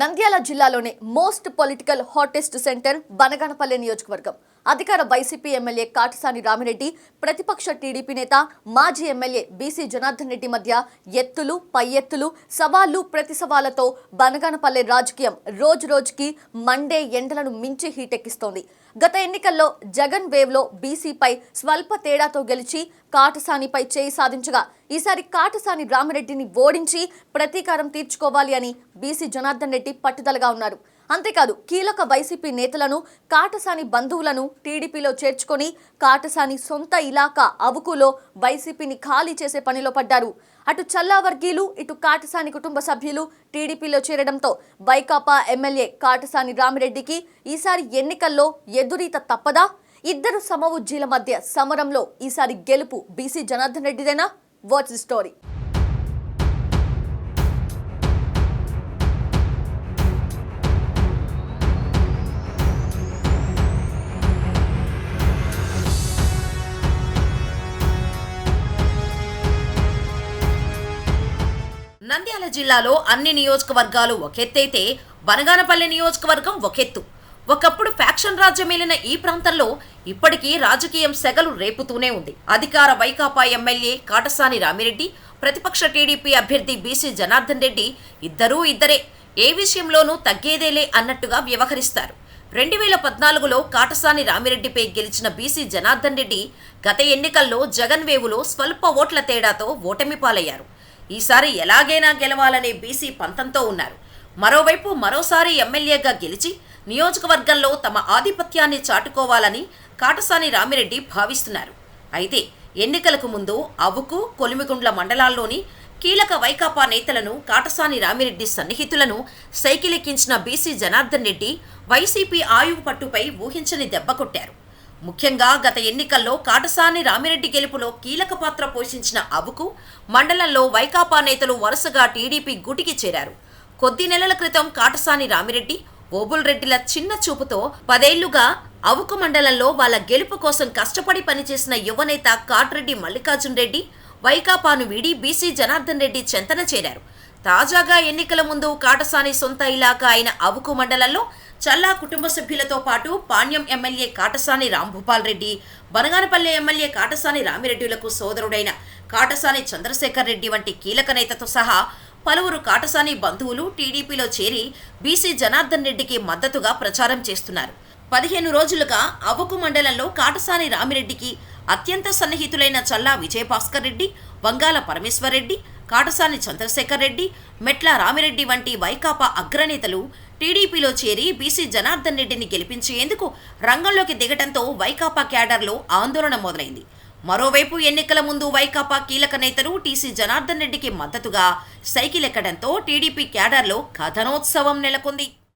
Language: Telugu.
నంద్యాల జిల్లాలోని most political hottest centre Banaganapalle నియోజకవర్గం. అధికార వైసీపీ ఎమ్మెల్యే కాటసాని రామిరెడ్డి ప్రతిపక్ష టీడీపీ నేత మాజీ ఎమ్మెల్యే బీసీ జనార్దన్ రెడ్డి మధ్య ఎత్తులు పై ఎత్తులు సవాళ్ళు ప్రతి సవాళ్ళతో బనగానపల్లె రాజకీయం రోజు రోజుకి మండే ఎండలను మించి హీటెక్కిస్తోంది. గత ఎన్నికల్లో జగన్ వేవ్లో బీసీపై స్వల్ప తేడాతో గెలిచి కాటసానిపై చేయి సాధించగా ఈసారి కాటసాని రామిరెడ్డిని ఓడించి ప్రతీకారం తీర్చుకోవాలి అని బీసీ జనార్దన్ రెడ్డి పట్టుదలగా ఉన్నారు. అంతేకాదు కీలక వైసీపీ నేతలను కాటసాని బంధువులను టీడీపీలో చేర్చుకొని కాటసాని సొంత ఇలాకా అవుకులో వైసీపీని ఖాళీ చేసే పనిలో పడ్డారు. అటు చల్లా వర్గీయులు ఇటు కాటసాని కుటుంబ సభ్యులు టీడీపీలో చేరడంతో వైకాపా ఎమ్మెల్యే కాటసాని రామిరెడ్డికి ఈసారి ఎన్నికల్లో ఎదురీత తప్పదా? ఇద్దరు సమవుజ్జీల మధ్య సమరంలో ఈసారి గెలుపు బీసీ జనార్దన్ రెడ్డిదేనా? వాట్స్ ది స్టోరీ నంద్యాల జిల్లాలో అన్ని నియోజకవర్గాలు ఒకెత్తైతే బనగానపల్లి నియోజకవర్గం ఒకెత్తు. ఒకప్పుడు ఫ్యాక్షన్ రాజ్యమేలిన ఈ ప్రాంతంలో ఇప్పటికీ రాజకీయం సెగలు రేపుతూనే ఉంది. అధికార వైకాపా ఎమ్మెల్యే కాటసాని రామిరెడ్డి ప్రతిపక్ష టీడీపీ అభ్యర్థి బీసీ జనార్దన్ రెడ్డి ఇద్దరూ ఇద్దరే. ఏ విషయంలోనూ తగ్గేదేలే అన్నట్టుగా వ్యవహరిస్తారు. రెండు వేల పద్నాలుగులో కాటసాని రామిరెడ్డిపై గెలిచిన బీసీ జనార్దన్ రెడ్డి గత ఎన్నికల్లో జగన్ వేవులో స్వల్ప ఓట్ల తేడాతో ఓటమి పాలయ్యారు ఈసారి ఎలాగైనా గెలవాలనే బీసీ పంతంతో ఉన్నారు. మరోవైపు మరోసారి ఎమ్మెల్యేగా గెలిచి నియోజకవర్గంలో తమ ఆధిపత్యాన్ని చాటుకోవాలని కాటసాని రామిరెడ్డి భావిస్తున్నారు. అయితే ఎన్నికలకు ముందు అవుకు కొలిమిగుండ్ల మండలాల్లోని కీలక వైకాపా నేతలను కాటసాని రామిరెడ్డి సన్నిహితులను సైకిలెక్కించిన బీసీ జనార్దన్ రెడ్డి వైసీపీ ఆయువు పట్టుపై ఊహించని దెబ్బ కొట్టారు. ముఖ్యంగా గత ఎన్నికల్లో కాటసాని రామిరెడ్డి గెలుపులో కీలక పాత్ర పోషించిన అబుకు మండలంలో వైకాపా నేతలు వరుసగా టీడీపీ గుటికి చేరారు. కొద్ది నెలల క్రితం కాటసాని రామిరెడ్డి ఓబుల్ రెడ్డిల చిన్న చూపుతో పదేళ్ళుగా అవుకు మండలంలో వాళ్ళ గెలుపు కోసం కష్టపడి పనిచేసిన యువనేత కాట్రెడ్డి మల్లికార్జున్ రెడ్డి వైకాపాను వీడి బీసీ జనార్దన్ రెడ్డి చెంతన చేరారు. తాజాగా ఎన్నికల ముందు కాటసాని సొంత ఇలాకా అయిన అవుకు మండలంలో చల్లా కుటుంబ సభ్యులతో పాటు పాణ్యం ఎమ్మెల్యే కాటసాని రాంభూపాల్ రెడ్డి బనగానపల్లె ఎమ్మెల్యే కాటసాని రామిరెడ్డిలకు సోదరుడైన కాటసాని చంద్రశేఖర్ రెడ్డి వంటి కీలక నేతతో సహా పలువురు కాటసాని బంధువులు టీడీపీలో చేరి బీసీ జనార్దన్ రెడ్డికి మద్దతుగా ప్రచారం చేస్తున్నారు. పదిహేను రోజులుగా అవకు మండలంలో కాటసాని రామిరెడ్డికి అత్యంత సన్నిహితులైన చల్లా విజయభాస్కర్ రెడ్డి వంగాల పరమేశ్వర్ రెడ్డి కాటసాని చంద్రశేఖర్ రెడ్డి మెట్ల రామిరెడ్డి వంటి వైకాపా అగ్రనేతలు టీడీపీలో చేరి బీసీ జనార్దన్ రెడ్డిని గెలిపించేందుకు రంగంలోకి దిగటంతో వైకాపా క్యాడర్లో ఆందోళన మొదలైంది. మరోవైపు ఎన్నికల ముందు వైకాపా కీలక నేతలు టీసీ జనార్దన్ రెడ్డికి మద్దతుగా సైకిల్ ఎక్కడంతో టీడీపీ క్యాడర్లో కథనోత్సవం నెలకొంది.